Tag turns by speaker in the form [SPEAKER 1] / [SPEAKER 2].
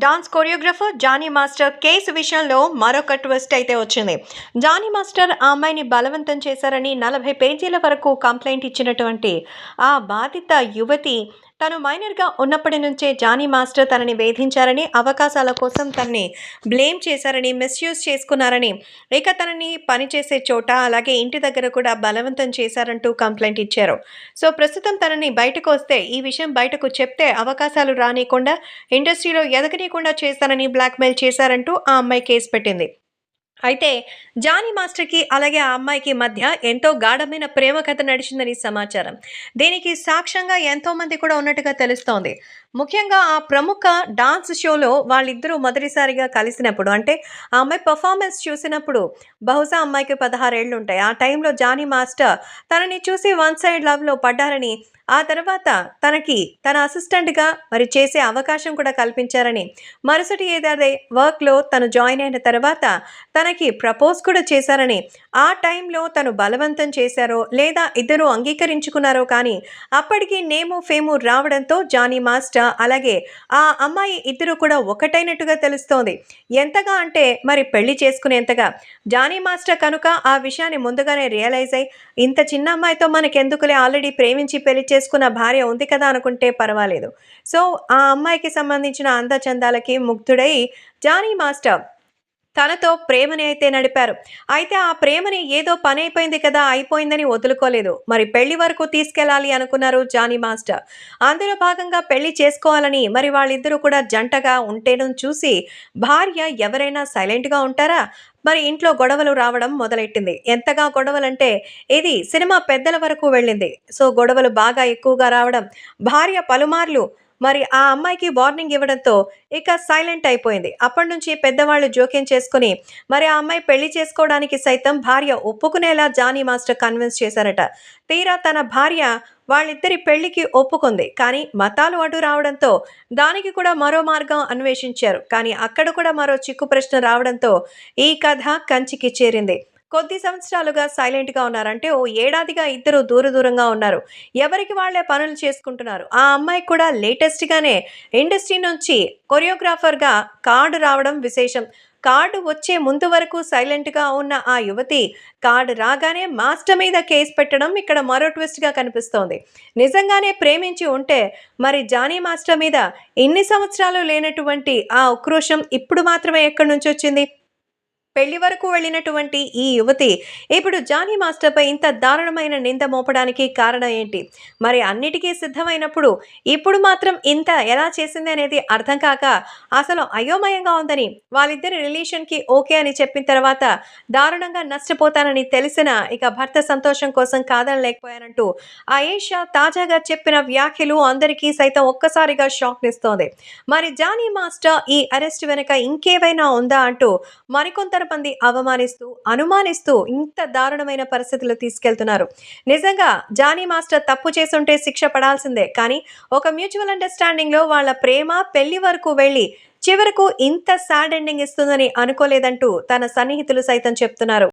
[SPEAKER 1] Dance choreographer Jani master case విషయంలో మరొక twist అయితే వచ్చింది. జానీ మాస్టర్ ఆ అమ్మాయిని బలవంతం చేశారని నలభై పేజీల వరకు కంప్లైంట్ ఇచ్చినటువంటి ఆ బాధిత యువతి తను మైనర్గా ఉన్నప్పటి నుంచే జానీ మాస్టర్ తనని వేధించారని అవకాశాల కోసం తనని బ్లేమ్ చేశారని మిస్యూజ్ చేసుకున్నారని. ఇక తనని పనిచేసే చోట అలాగే ఇంటి దగ్గర కూడా బలవంతం చేశారంటూ కంప్లైంట్ ఇచ్చారు. సో ప్రస్తుతం తనని బయటకు వస్తే ఈ విషయం బయటకు చెప్తే అవకాశాలు రానియకుండా ఇండస్ట్రీలో ఎదగనీయకుండా చేస్తానని బ్లాక్మెయిల్ చేశారంటూ ఆ అమ్మాయి కేసు పెట్టింది. అయితే జానీ మాస్టర్కి అలాగే ఆ అమ్మాయికి మధ్య ఎంతో గాఢమైన ప్రేమ కథ నడిచిందని సమాచారం. దీనికి సాక్ష్యంగా ఎంతోమంది కూడా ఉన్నట్టుగా తెలుస్తోంది. ముఖ్యంగా ఆ ప్రముఖ డాన్స్ షోలో వాళ్ళిద్దరూ మొదటిసారిగా కలిసినప్పుడు అంటే ఆ అమ్మాయి పర్ఫార్మెన్స్ చూసినప్పుడు బహుశా అమ్మాయికి పదహారేళ్ళు ఉంటాయి. ఆ టైంలో జానీ మాస్టర్ తనని చూసి వన్ సైడ్ లవ్లో పడ్డారని ఆ తర్వాత తనకి తన అసిస్టెంట్గా మరి చేసే అవకాశం కూడా కల్పించారని మరుసటి ఏదాదే వర్క్లో తను జాయిన్ అయిన తర్వాత తనకి ప్రపోజ్ కూడా చేశారని ఆ టైంలో తను బలవంతం చేశారో లేదా ఇద్దరు అంగీకరించుకున్నారో కానీ అప్పటికి నేము ఫేము రావడంతో జానీ మాస్టర్ అలాగే ఆ అమ్మాయి ఇద్దరు కూడా ఒకటైనట్టుగా తెలుస్తోంది. ఎంతగా అంటే మరి పెళ్ళి చేసుకునేంతగా. జానీ మాస్టర్ కనుక ఆ విషయాన్ని ముందుగానే రియలైజ్ అయ్యి ఇంత చిన్న అమ్మాయితో మనకెందుకులే ఆల్రెడీ ప్రేమించి పెళ్ళి చేసుకున్న భార్య ఉంది కదా అనుకుంటే పర్వాలేదు. సో ఆ అమ్మాయికి సంబంధించిన అందచందాలకి ముగ్ధుడై జానీ మాస్టర్ తనతో ప్రేమని అయితే నడిపారు. అయితే ఆ ప్రేమని ఏదో పని అయిపోయింది కదా అయిపోయిందని వదులుకోలేదు. మరి పెళ్ళి వరకు తీసుకెళ్ళాలి అనుకున్నారు జానీ మాస్టర్. అందులో భాగంగా పెళ్ళి చేసుకోవాలని మరి వాళ్ళిద్దరూ కూడా జంటగా ఉంటేనని చూసి భార్య ఎవరైనా సైలెంట్గా ఉంటారా? మరి ఇంట్లో గొడవలు రావడం మొదలెట్టింది. ఎంతగా గొడవలంటే ఇది సినిమా పెద్దల వరకు వెళ్ళింది. సో గొడవలు బాగా ఎక్కువగా రావడం. భార్య పలుమార్లు మరి ఆ అమ్మాయికి వార్నింగ్ ఇవ్వడంతో ఇక సైలెంట్ అయిపోయింది. అప్పటి నుంచి పెద్దవాళ్ళు జోక్యం చేసుకుని మరి ఆ అమ్మాయి పెళ్ళి చేసుకోవడానికి సైతం భార్య ఒప్పుకునేలా జానీ మాస్టర్ కన్విన్స్ చేశారట. తీరా తన భార్య వాళ్ళిద్దరి పెళ్ళికి ఒప్పుకుంది. కానీ మతాలు అడ్డు రావడంతో దానికి కూడా మరో మార్గం అన్వేషించారు. కానీ అక్కడ కూడా మరో చిక్కు ప్రశ్న రావడంతో ఈ కథ కంచికి చేరింది. కొద్ది సంవత్సరాలుగా సైలెంట్గా ఉన్నారంటే ఓ ఏడాదిగా ఇద్దరు దూర దూరంగా ఉన్నారు. ఎవరికి వాళ్ళే పనులు చేసుకుంటున్నారు? ఆ అమ్మాయి కూడా లేటెస్ట్గానే ఇండస్ట్రీ నుంచి కొరియోగ్రాఫర్గా కార్డు రావడం విశేషం. కార్డు వచ్చే ముందు వరకు సైలెంట్గా ఉన్న ఆ యువతి కార్డు రాగానే మాస్టర్ మీద కేసు పెట్టడం ఇక్కడ మరో ట్విస్ట్గా కనిపిస్తోంది. నిజంగానే ప్రేమించి ఉంటే మరి జానీ మాస్టర్ మీద ఇన్ని సంవత్సరాలు లేనటువంటి ఆ ఉక్రోషం ఇప్పుడు మాత్రమే ఎక్కడి నుంచి వచ్చింది? పెళ్ళి వరకు వెళ్ళినటువంటి ఈ యువతి ఇప్పుడు జానీ మాస్టర్పై ఇంత దారుణమైన నింద మోపడానికి కారణం ఏంటి? మరి అన్నిటికీ సిద్ధమైనప్పుడు ఇప్పుడు మాత్రం ఇంత ఎలా చేసింది అనేది అర్థం కాక అసలు అయోమయంగా ఉందని వాళ్ళిద్దరి రిలేషన్కి ఓకే అని చెప్పిన తర్వాత దారుణంగా నష్టపోతానని తెలిసిన ఇక భర్త సంతోషం కోసం కాదని లేకపోయానంటూ ఆయేషా తాజాగా చెప్పిన వ్యాఖ్యలు అందరికీ సైతం ఒక్కసారిగా షాక్నిస్తోంది మరి జానీ మాస్టర్ ఈ అరెస్ట్ వెనుక ఇంకేవైనా ఉందా అంటూ మరికొందరు మంది అవమానిస్తూ అనుమానిస్తూ ఇంత దారుణమైన పరిస్థితులు తీసుకెళ్తున్నారు. నిజంగా జానీ మాస్టర్ తప్పు చేసుంటే శిక్ష పడాల్సిందే. కానీ ఒక మ్యూచువల్ అండర్స్టాండింగ్లో వాళ్ళ ప్రేమ పెళ్ళి వరకు వెళ్ళి చివరకు ఇంత సాడ్ ఎండింగ్ ఇస్తుందని అనుకోలేదంటూ తన సన్నిహితులు సైతం చెప్తున్నారు.